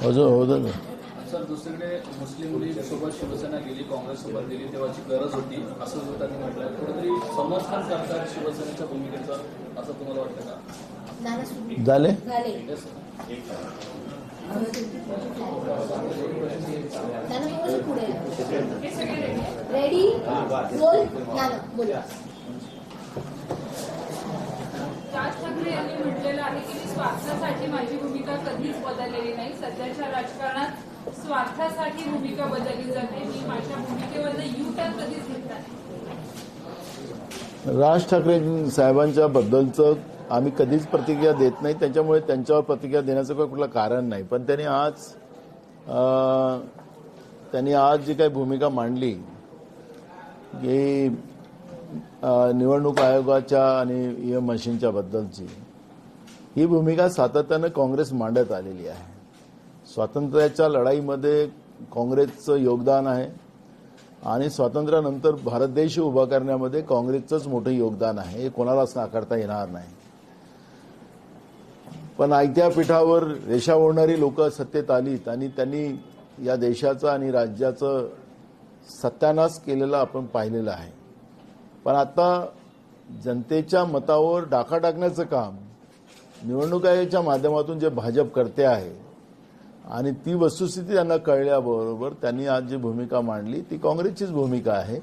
अजून होतं ना. सर दुसरीकडे मुस्लिम लीग सोबत शिवसेना गेली काँग्रेस सोबत गेली तेव्हाची गरज होती असं जो त्यांनी म्हटलंय कुठेतरी समर्थन करतात शिवसेनेच्या भूमिकेचं असं तुम्हाला वाटतं का? झाले? रेडी बोल नाना बोला राज ठाकरे यांनी म्हटलेलं आहे की मी स्वार्थासाठी माझी भूमिका कधीच बदललेली नाही. सध्याच्या राजकारणात स्वार्थासाठी भूमिका बदलली जाते. मी माझ्या भूमिकेवर यू टर्न कधीच घेत नाही. राज ठाकरे साहेबांच्या बद्दलचं आम्ही कधीच प्रतिक्रिया देत नाही. त्याच्यामुळे त्यांच्यावर प्रतिक्रिया देण्याचं काही कुठलं कारण नाही. पण त्यांनी आज त्यांनी आज जी काही भूमिका मांडली की निवडणूक आयोगाच्या आणि ई एम मशीनच्या बद्दलची ही भूमिका सातत्यानं काँग्रेस मांडत आलेली आहे. स्वातंत्र्याच्या लढाईमध्ये काँग्रेसचं योगदान आहे आणि स्वातंत्र्यानंतर भारत देश उभा करण्यामध्ये काँग्रेसचंच मोठं योगदान आहे. हे कोणालाच नाकारता येणार नाही. पण आयत्या पीठावर रेषा ओढणारी लोक सत्तेत आलीत आणि त्यांनी या देशाचं आणि राज्याचं सत्यानाश केलेलं आपण पाहिलेलं आहे. पण आता जनतेच्या मतावर डाका टाकण्याचं काम निवडणूक आयोगाच्या माध्यमातून जे भाजप करते आहे आणि ती वस्तुस्थिती त्यांना कळल्याबरोबर त्यांनी आज जी भूमिका मांडली ती काँग्रेसचीच भूमिका आहे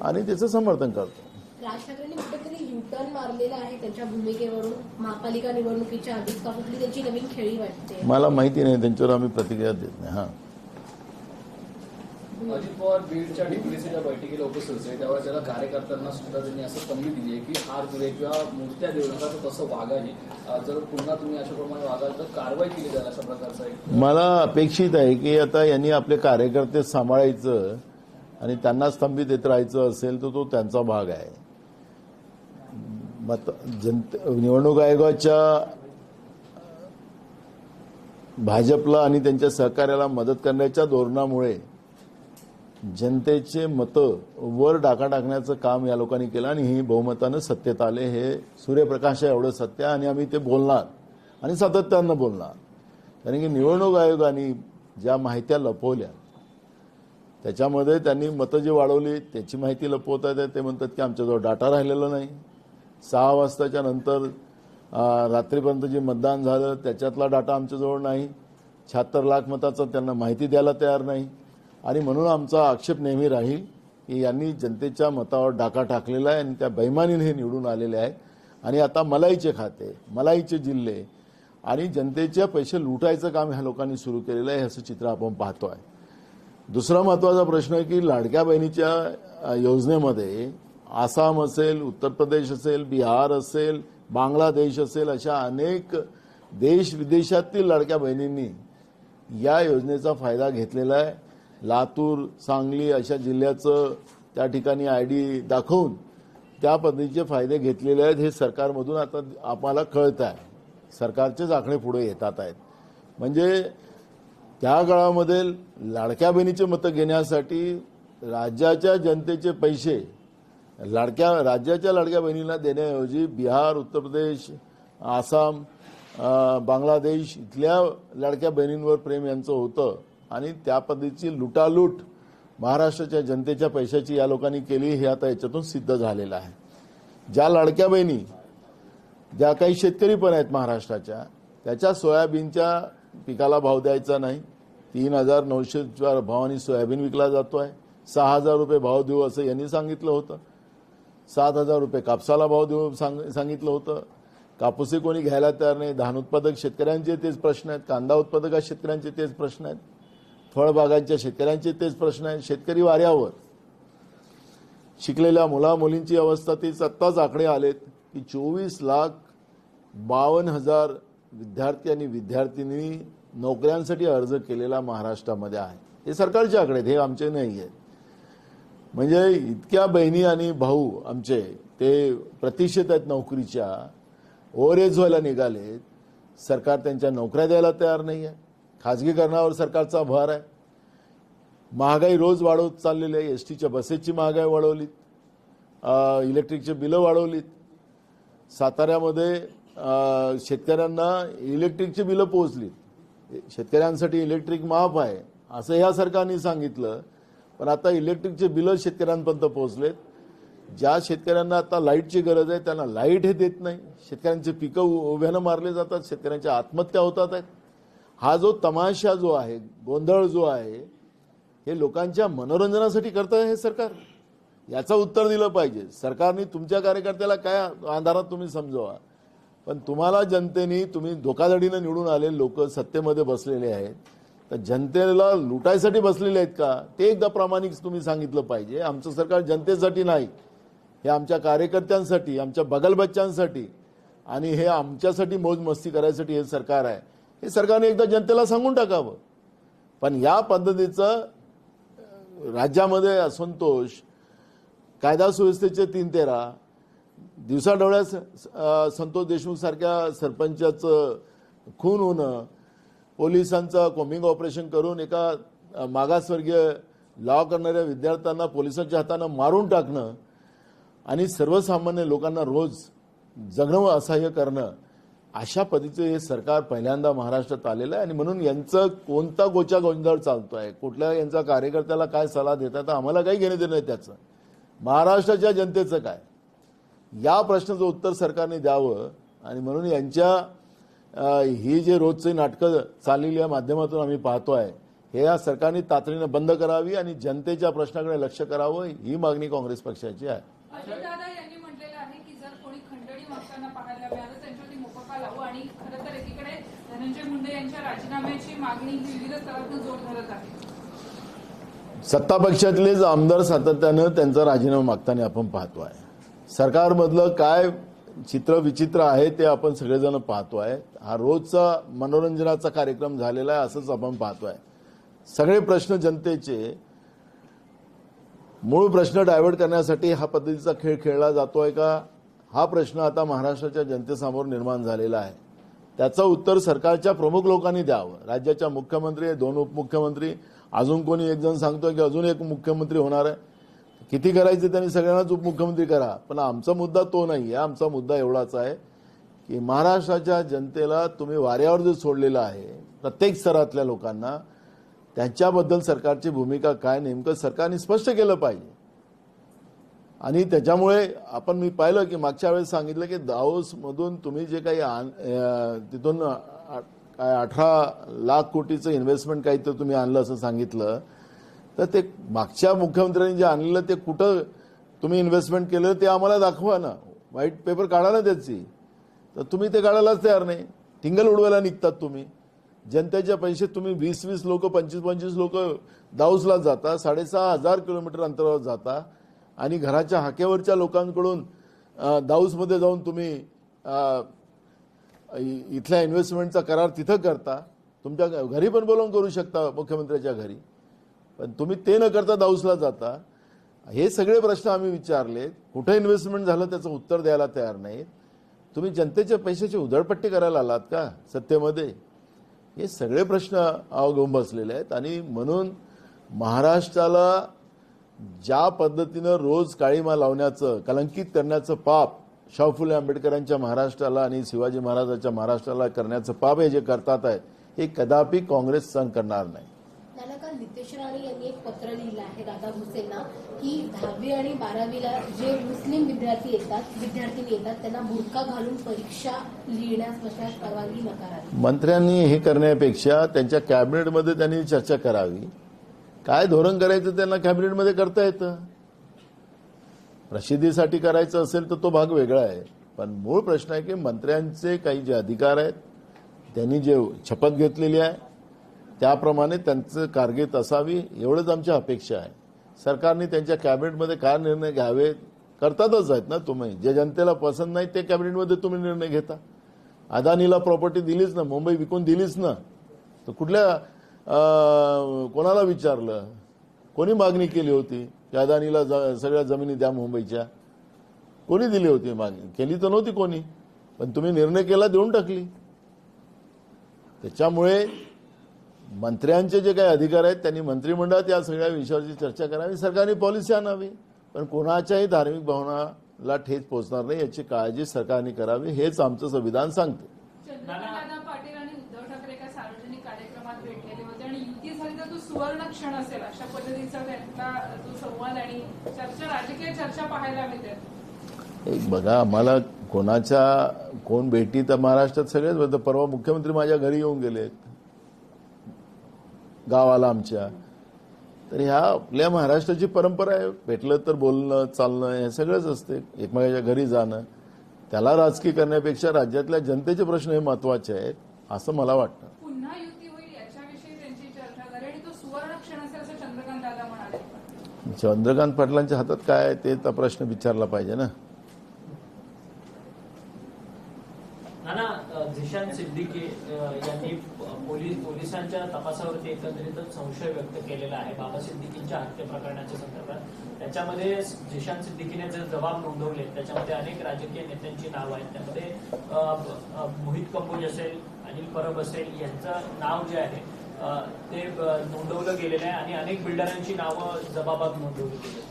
आणि त्याचं समर्थन करतो. राज ठाकरेंनी कुठेतरी युटर्न मारलेला आहे त्यांच्या भूमिकेवरून? महापालिका निवडणुकीच्या आधीच का कुठली त्यांची नवीन खेळी वाटते? मला माहिती नाही त्यांच्यावर आम्ही प्रतिक्रिया देत नाही. हां. अजित पवार बीडच्या डीपीसीच्या बैठकीला उपस्थित होते. त्यावेळेस त्याला कार्यकर्त्यांना सुद्धा त्यांनी असं संधी दिली आहे की हार दिले किंवा मूर्त्या देऊ नका तर तसं वागायची जर पुन्हा तुम्ही अशा प्रमाणे वागाल तर कारवाई केली जाईल अशा प्रकारचा एक मला अपेक्षित आहे की आता यांनी आपले कार्यकर्ते सांभाळायचं आणि त्यांना स्तंभित येत राहायचं असेल तर तो त्यांचा भाग आहे. मत जनते निवडणूक आयोगाच्या भाजपला आणि त्यांच्या सहकार्याला मदत करण्याच्या धोरणामुळे जनतेचे मतं वर डाका टाकण्याचं काम या लोकांनी केलं आणि ही बहुमतानं सत्तेत आले. हे सूर्यप्रकाश आहे एवढं सत्य आणि आम्ही ते बोलणार आणि सातत्यानं बोलणार. कारण की निवडणूक आयोगाने ज्या माहित्या लपवल्या त्याच्यामध्ये त्यांनी मतं जी वाढवली त्याची माहिती लपवत आहेत ते म्हणतात की आमच्याजवळ डाटा राहिलेला नाही. सहा वाजताच्या नंतर रात्रीपर्यंत जे मतदान झालं त्याच्यातला डाटा आमच्याजवळ नाही. शहात्तर लाख मताचं त्यांना माहिती द्यायला तयार नाही. आणि म्हणून आमचा आक्षेप नेहमी राहील की यांनी जनतेच्या मतावर डाका टाकलेला आहे आणि त्या बैमानीने हे निवडून आलेले आहे आणि आता मलाईचे खाते मलाईचे जिल्हे आणि जनतेचे पैसे लुटायचं काम ह्या लोकांनी सुरू केलेलं आहे असं चित्र आपण पाहतो आहे दुसरा महत्त्वाचा प्रश्न आहे की लाडक्या बहिणीच्या योजनेमध्ये आसाम असेल उत्तर प्रदेश असेल बिहार असेल बांगलादेश असेल अशा अनेक देश विदेशातील लाडक्या बहिणींनी या योजनेचा फायदा घेतलेला आहे. लातूर सांगली अशा जिल्ह्याचं त्या ठिकाणी आय डी दाखवून त्या पद्धतीचे फायदे घेतलेले आहेत हे सरकारमधून आता आम्हाला कळत आहे. सरकारचेच आकडे पुढे येतात आहेत. म्हणजे त्या काळामध्ये लाडक्या बहिणीचे मतं घेण्यासाठी राज्याच्या जनतेचे पैसे लाडक्या राज्याच्या लाडक्या बहिणीला देण्याऐवजी बिहार उत्तर प्रदेश आसाम बांगलादेश इथल्या लाडक्या बहिणींवर प्रेम यांचं होतं. आणि त्या पद्धतीची लुटालूट महाराष्ट्राच्या जनतेच्या पैशाची या लोकांनी केली हे आता याच्यातून सिद्ध झालेलं आहे. ज्या लाडक्या बहिणी ज्या काही शेतकरी पण आहेत महाराष्ट्राच्या त्याच्या सोयाबीनच्या पिकाला भाव द्यायचा नाही. तीन हजार नऊशेच्या भावाने सोयाबीन विकला जातो आहे सहा हजार रुपये भाव देऊ असं यांनी सांगितलं होतं. सात हजार रुपये कापसाला भाव देऊ सांग सांगितलं होतं. कापूसही कोणी घ्यायला तयार नाही. धान उत्पादक शेतकऱ्यांचे तेच प्रश्न आहेत. कांदा उत्पादक शेतकऱ्यांचे तेच प्रश्न आहेत. फळबागांच्या शेतकऱ्यांचे तेच प्रश्न आहेत. शेतकरी वाऱ्यावर. शिकलेल्या मुला मुलींची अवस्था तीच आत्ताच आकडे आलेत की चोवीस लाख बावन्न हजार विद्यार्थी आणि विद्यार्थिनी नोकऱ्यांसाठी अर्ज केलेला महाराष्ट्रामध्ये आहे. हे सरकारचे आकडे आहेत हे आमचे नाही आहेत. म्हणजे इतक्या बहिणी आणि भाऊ आमचे ते प्रतिष्ठेत आहेत नोकरीच्या ओव्हरेज व्हायला निघालेत. सरकार त्यांच्या नोकऱ्या द्यायला तयार नाही आहे खाजगीकरणावर सरकारचा भार आहे. महागाई रोज वाढवत चाललेली आहे. एस टीच्या बसेसची महागाई वाढवलीत. इलेक्ट्रिकचे इलेक्ट्रिकची बिलं वाढवलीत. साताऱ्यामध्ये शेतकऱ्यांना इलेक्ट्रिकची बिलं पोहोचलीत. शेतकऱ्यांसाठी इलेक्ट्रिक माफ आहे असं ह्या सरकारने सांगितलं. पण आता इलेक्ट्रिकचे बिलं शेतकऱ्यांपर्यंत पोहोचलेत. ज्या शेतकऱ्यांना आता लाईटची गरज आहे त्यांना लाइट हे देत नाही. शेतकऱ्यांचे पिकं उ- उभ्यानं मारले जातात शेतकऱ्यांच्या आत्महत्या होतात आहेत. हा जो तमाशा जो आहे गोंधळ जो आहे हे लोकांच्या मनोरंजनासाठी करतं हे सरकार. याचं उत्तर दिलं पाहिजे. सरकारने तुमच्या कार्यकर्त्याला काय अंधारात तुम्ही समजवा. पण तुम्हाला जनतेने तुम्ही धोकाधडीनं निवडून आले लोक सत्तेमध्ये बसलेले आहेत. तर जनतेला लुटायसाठी बसलेले आहेत का? ते एकदा प्रामाणिक तुम्ही सांगितलं पाहिजे. आमचं सरकार जनतेसाठी नाही. हे आमच्या कार्यकर्त्यांसाठी आमच्या बगलबच्च्यांसाठी आणि हे आमच्यासाठी मौज मस्ती करायसाठी हे सरकार आहे. हे सरकारने एकदा जनतेला सांगून टाकावं. पण या पद्धतीचं राज्यामध्ये असंतोष कायदा सुव्यवस्थेचे तीन तेरा दिवसाढवळ्यात संतोष देशमुख सारख्या सरपंचाचं खून होणं पोलिसांचं कॉम्बिंग ऑपरेशन करून एका मागासवर्गीय लॉ करणाऱ्या विद्यार्थ्यांना पोलिसांच्या हातानं मारून टाकणं आणि सर्वसामान्य लोकांना रोज जगणं असह्य करणं अशा पद्धतीचं हे सरकार पहिल्यांदा महाराष्ट्रात आलेलं आहे आणि म्हणून यांचं कोणता गोचा गोंधळ चालतोय? कुठल्या यांचा कार्यकर्त्याला काय सल्ला देतात आम्हाला काही घेणं देणं नाही त्याचं. महाराष्ट्राच्या जनतेचं काय? या प्रश्नाचं उत्तर सरकारने द्यावं आणि म्हणून यांच्या ही जे रोजचे नाटकं चाललेली या माध्यमातून आम्ही पाहतो आहे हे या सरकारने तातडीनं बंद करावी आणि जनतेच्या प्रश्नाकडे लक्ष करावं ही मागणी काँग्रेस पक्षाची आहे अजितदादा यांनी म्हटलेलं आहे की जर कोणी खंडणी मागताना पाहायला मिळालं त्यांच्यावरती मोपका लावू आणि खरं तर एकीकडे धनंजय मुंडे यांच्या राजीनाम्याची मागणी विविध स्तरातून जोर धरत आहे. सत्ता पक्षातलेच आमदार सातत्यानं त्यांचा राजीनामा मागताना आपण पाहतोय. सरकारमधलं काय चित्र विचित्र आहे ते आपण सगळेजण पाहतोय. हा रोजचा मनोरंजनाचा कार्यक्रम झालेला आहे असंच आपण पाहतोय. सगळे प्रश्न जनतेचे. मूळ प्रश्न डायव्हर्ट करण्यासाठी हा पद्धतीचा खेळ खेळला जातोय का? हा प्रश्न आता महाराष्ट्राच्या जनतेसमोर निर्माण झालेला आहे. त्याचं उत्तर सरकारच्या प्रमुख लोकांनी द्यावं. राज्याच्या मुख्यमंत्री दोन उपमुख्यमंत्री. अजून कोणी एक जण सांगतोय की अजून एक मुख्यमंत्री होणार आहे. किती करायचे त्यांनी सगळ्यांनाच उपमुख्यमंत्री करा. पण आमचा मुद्दा तो नाही आहे आमचा मुद्दा एवढाच आहे की महाराष्ट्राच्या जनतेला तुम्ही वाऱ्यावर जो सोडलेला आहे प्रत्येक स्तरातल्या लोकांना त्यांच्याबद्दल सरकारची भूमिका काय नेमकं सरकारने स्पष्ट केलं पाहिजे. आणि त्याच्यामुळे आपण मी पाहिलं की मागच्या वेळेस सांगितलं की दाओसमधून तुम्ही जे काही आण- तिथून काय अठरा लाख कोटीचं इन्व्हेस्टमेंट काही तर तुम्ही आणलं असं सांगितलं तर ते मागच्या मुख्यमंत्र्यांनी जे आणलेलं ते कुठं तुम्ही इन्व्हेस्टमेंट केलं ते आम्हाला दाखवा ना. व्हाईट पेपर काढा ना त्याची. तर तुम्ही ते काढायलाच तयार नाही. टिंगल उडवायला निघतात तुम्ही. जनतेचे पैसे तुम्ही वीस वीस लोक पंचवीस पंचवीस लोक दाऊसला जाता साडेसहा हजार किलोमीटर अंतरावर जाता. आणि घराच्या हाकेवरच्या लोकांकडून दाऊसमध्ये जाऊन तुम्ही इथल्या इन्व्हेस्टमेंटचा करार तिथं करता. तुमच्या घ- घरी पण बोलवून करू शकता मुख्यमंत्र्याच्या घरी. पण तुम्ही ते न करता दाऊसला जाता. हे सगळे प्रश्न आम्ही विचारले. कुठे इन्व्हेस्टमेंट झालं त्याचं उत्तर द्यायला तयार नाहीत. तुम्ही जनतेच्या पैशाची उधळपट्टी करायला आलात का सत्तेमध्ये? हे सगळे प्रश्न अवघून बसलेले आहेत. आणि म्हणून महाराष्ट्राला ज्या पद्धतीनं रोज काळीमा लावण्याचं कलंकित करण्याचं पाप शाहू फुले आंबेडकरांच्या महाराष्ट्राला आणि शिवाजी महाराजांच्या महाराष्ट्राला करण्याचं पाप हे जे करतात आहेत हे कदापि काँग्रेस सहन करणार नाही. काल नितेश राणे यांनी एक पत्र लिहिलं आहे दादा भुसेंना की दहावी आणि बारावीला जे मुस्लिम विद्यार्थी येतात विद्यार्थिनी येतात त्यांना बुरका घालून परीक्षा लिहिण्यास बसण्यास परवानगी नकारावी. मंत्र्यांनी हे करण्यापेक्षा त्यांच्या कॅबिनेटमध्ये त्यांनी चर्चा करावी. काय धोरण करायचं त्यांना कॅबिनेटमध्ये करता येतं? प्रसिद्धीसाठी करायचं असेल तर तो भाग वेगळा आहे. पण मूळ प्रश्न आहे की मंत्र्यांचे काही जे अधिकार आहेत त्यांनी जे शपथ घेतलेली आहे त्याप्रमाणे त्यांचं कारगीत असावी एवढंच आमची अपेक्षा आहे. सरकारने त्यांच्या कॅबिनेटमध्ये काय निर्णय घ्यावेत करतातच आहेत ना तुम्ही. जे जनतेला पसंत नाही ते कॅबिनेटमध्ये तुम्ही निर्णय घेता. अदानीला प्रॉपर्टी दिलीच ना मुंबई विकून दिलीच ना. तर कुठल्या कोणाला विचारलं? कोणी मागणी केली होती? की अदानीला सगळ्या जमिनी द्या मुंबईच्या. कोणी दिली होती मागणी? केली तर नव्हती कोणी. पण तुम्ही निर्णय केला देऊन टाकली. त्याच्यामुळे मंत्र्यांचे जे काही अधिकार आहेत त्यांनी मंत्रिमंडळात या सगळ्या विषयावरची चर्चा करावी सरकारने पॉलिसी आणावी. पण कोणाच्याही धार्मिक भावनाला ठेच पोहोचणार नाही याची काळजी सरकारने करावी हेच आमचं संविधान सांगते. सुवर्ण क्षण असेल अशा पद्धतीचा त्यांचा जो संवाद आणि चर्चा राजकीय चर्चा पाहायला मिळते. एक बघा आम्हाला कोणाच्या कोण भेटी तर महाराष्ट्रात सगळेच होतं परवा मुख्यमंत्री माझ्या घरी येऊन गेलेत गावाला आमच्या. तर ह्या आपल्या महाराष्ट्राची परंपरा आहे भेटलं तर बोलणं चालणं हे सगळंच असते. एकमेकाच्या घरी जाणं. त्याला राजकीय करण्यापेक्षा राज्यातल्या जनतेचे प्रश्न हे महत्त्वाचे आहेत असं मला वाटतं पुन्हा युती होईल याच्याविषयी त्यांची चर्चा झाली आणि तो सुवर्ण क्षण असेल असं चंद्रकांत दादा म्हणाले चंद्रकांत पाटलांच्या हातात काय आहे ते तर प्रश्न विचारला पाहिजे ना. झिशान सिद्दीकी यांनी पोलीस पोलिसांच्या तपासावरती एकंदरीतच संशय व्यक्त केलेला आहे. बाबा सिद्दीकींच्या हत्या प्रकरणाच्या संदर्भात. त्याच्यामध्ये झिशान सिद्दीकीने जे जबाब नोंदवले त्याच्यामध्ये अनेक राजकीय नेत्यांची नाव आहेत. त्यामध्ये मोहित कंबोज असेल अनिल परब असेल यांचं नाव जे आहे ते नोंदवलं गेलेलं आहे आणि अनेक बिल्डरांची नावं जबाबात नोंदवली गेली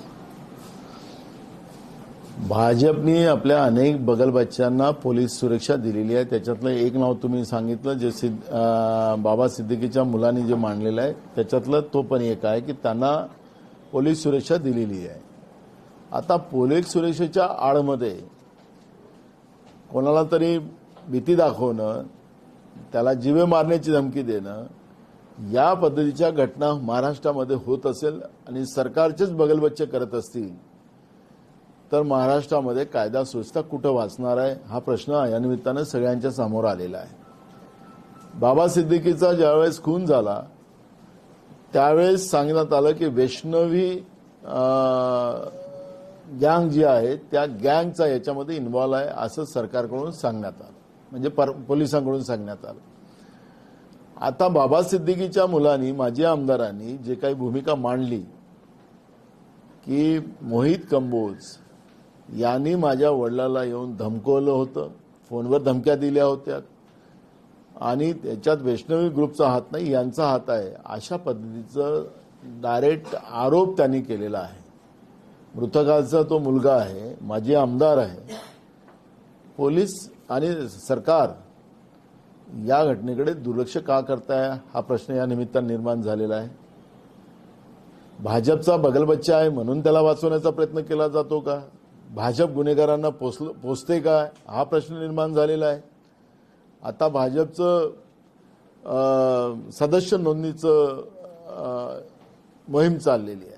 भाजपने आपल्या अनेक बगलबच्च्यांना पोलीस सुरक्षा दिलेली आहे. त्याच्यातलं एक नाव तुम्ही सांगितलं जे सिद्ध बाबा सिद्दीकीच्या मुलांनी जे मांडलेलं आहे त्याच्यातलं तो पण एक आहे की त्यांना पोलीस सुरक्षा दिलेली आहे. आता पोलीस सुरक्षेच्या आडमध्ये कोणाला तरी भीती दाखवणं त्याला जीवे मारण्याची धमकी देणं या पद्धतीच्या घटना महाराष्ट्रामध्ये होत असेल आणि सरकारचेच बगलबच्चे करत असतील तर महाराष्ट्रामध्ये कायदा सुव्यवस्था कुठं वाचणार आहे हा प्रश्न या निमित्तानं सगळ्यांच्या समोर आलेला आहे. बाबा सिद्दीकीचा ज्यावेळेस खून झाला त्यावेळेस सांगण्यात आलं की वैष्णवी गँग जी आहे त्या गँगचा याच्यामध्ये इन्व्हॉल्व आहे असं सरकारकडून सांगण्यात आलं. म्हणजे पर- पोलिसांकडून सांगण्यात आलं. आता बाबा सिद्दीकीच्या मुलांनी माजी आमदारांनी जे काही भूमिका मांडली की मोहित कंबोज यांनी माझ्या वडिलाला येऊन धमकवलं होतं फोनवर धमक्या दिल्या होत्या आणि त्याच्यात वैष्णवी ग्रुपचा हात नाही यांचा हात आहे अशा पद्धतीचं डायरेक्ट आरोप त्यांनी केलेला आहे. मृतकाचा तो मुलगा आहे माजी आमदार आहे. पोलीस आणि सरकार या घटनेकडे दुर्लक्ष का करताय? हा प्रश्न या निमित्तानं निर्माण झालेला आहे. भाजपचा बगलबच्चा आहे म्हणून त्याला वाचवण्याचा प्रयत्न केला जातो का? भाजप गुन्हेगारांना पोचल पोचते का? हा प्रश्न निर्माण झालेला आहे. आता भाजपचं सदस्य नोंदणीचं मोहीम चाललेली आहे.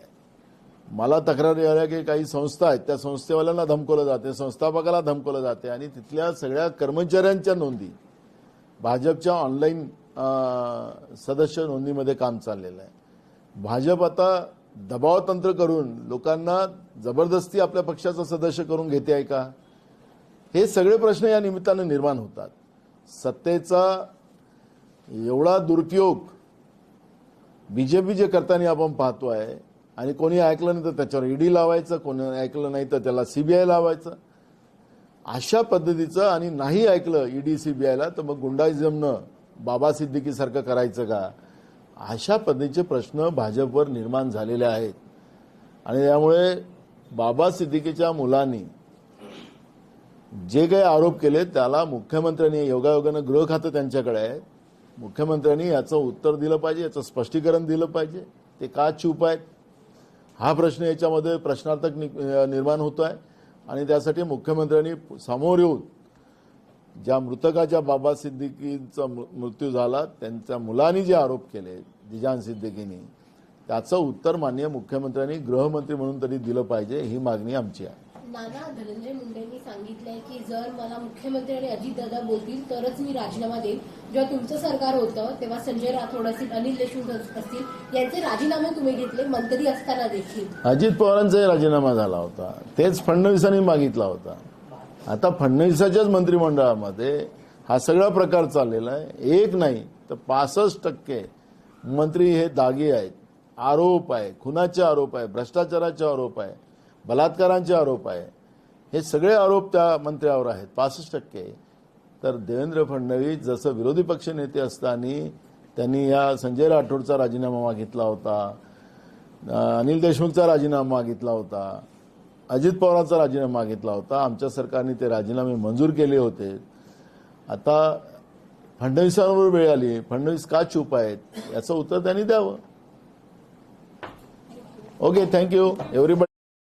मला तक्रारी आल्या की काही संस्था आहेत त्या संस्थेवाल्यांना धमकवलं जाते संस्थापकाला धमकवलं जाते आणि तिथल्या सगळ्या कर्मचाऱ्यांच्या नोंदी भाजपच्या ऑनलाईन सदस्य नोंदणीमध्ये काम चाललेलं आहे. भाजप आता दबाव तंत्र करून लोकांना जबरदस्ती आपल्या पक्षाचं सदस्य करून घेते आहे का? हे सगळे प्रश्न या निमित्तानं निर्माण होतात. सत्तेचा एवढा दुरुपयोग बीजेपी जे करताना आपण पाहतो आहे आणि कोणी ऐकलं नाही तर त्याच्यावर ईडी लावायचं कोणी ऐकलं नाही तर त्याला सीबीआय लावायचं. अशा पद्धतीचं आणि नाही ऐकलं ईडी सीबीआयला तर मग गुंडाइझमनं बाबा सिद्दीकीसारखं करायचं का? अशा पद्धतीचे प्रश्न भाजपवर निर्माण झालेले आहेत. आणि त्यामुळे बाबा सिद्दीकीच्या मुलांनी जे काही आरोप केले त्याला मुख्यमंत्र्यांनी योगायोगानं गृह खातं त्यांच्याकडे आहे मुख्यमंत्र्यांनी याचं उत्तर दिलं पाहिजे याचं स्पष्टीकरण दिलं पाहिजे. ते का चूप आहेत? हा प्रश्न याच्यामध्ये प्रश्नार्थक नि- निर्माण होतो आहे आणि त्यासाठी मुख्यमंत्र्यांनी समोर येऊन ज्या मृतकाच्या बाबा सिद्दीकींचा मृ- मृत्यू झाला त्यांच्या मुलांनी जे आरोप केले दिजान सिद्दीकींनी त्याचं उत्तर माननीय मुख्यमंत्र्यांनी गृहमंत्री म्हणून तरी दिलं पाहिजे ही मागणी आमची आहे. नाना धनंजय मुंडेंनी सांगितलंय की जर मला मुख्यमंत्री आणि अजितदादा बोलतील तरच मी राजीनामा देईन. जेव्हा तुमचं सरकार होतं तेव्हा संजय राठोड असतील अनिल देशमुख असतील यांचे राजीनामे तुम्ही घेतले मंत्री असताना देखील. अजित पवारांचाही राजीनामा झाला होता. तेच फडणवीसांनी मागितला होता. आता फडणवीसाच्याच मंत्रिमंडळामध्ये हा सगळा प्रकार चाललेला आहे. एक नाही तर पासष्ट टक्के मंत्री हे दागे आहेत. आरोप आहे खुनाचे आरोप आहे भ्रष्टाचाराचे आरोप आहे. बलात्कारांचे आरोप आहे. हे सगळे आरोप त्या मंत्र्यावर आहेत. पासष्ट टक्के. तर देवेंद्र फडणवीस जसं विरोधी पक्ष नेते असताना त्यांनी या संजय राठोडचा राजीनामा मागितला होता अनिल देशमुखचा राजीनामा मागितला होता अजित पवारांचा राजीनामा मागितला होता. आमच्या सरकारने ते राजीनामे मंजूर केले होते. आता फडणवीसांवर वेळ आली. फडणवीस का चूप आहेत याचं उत्तर त्यांनी द्यावं. Okay thank you. एव्हरीबडी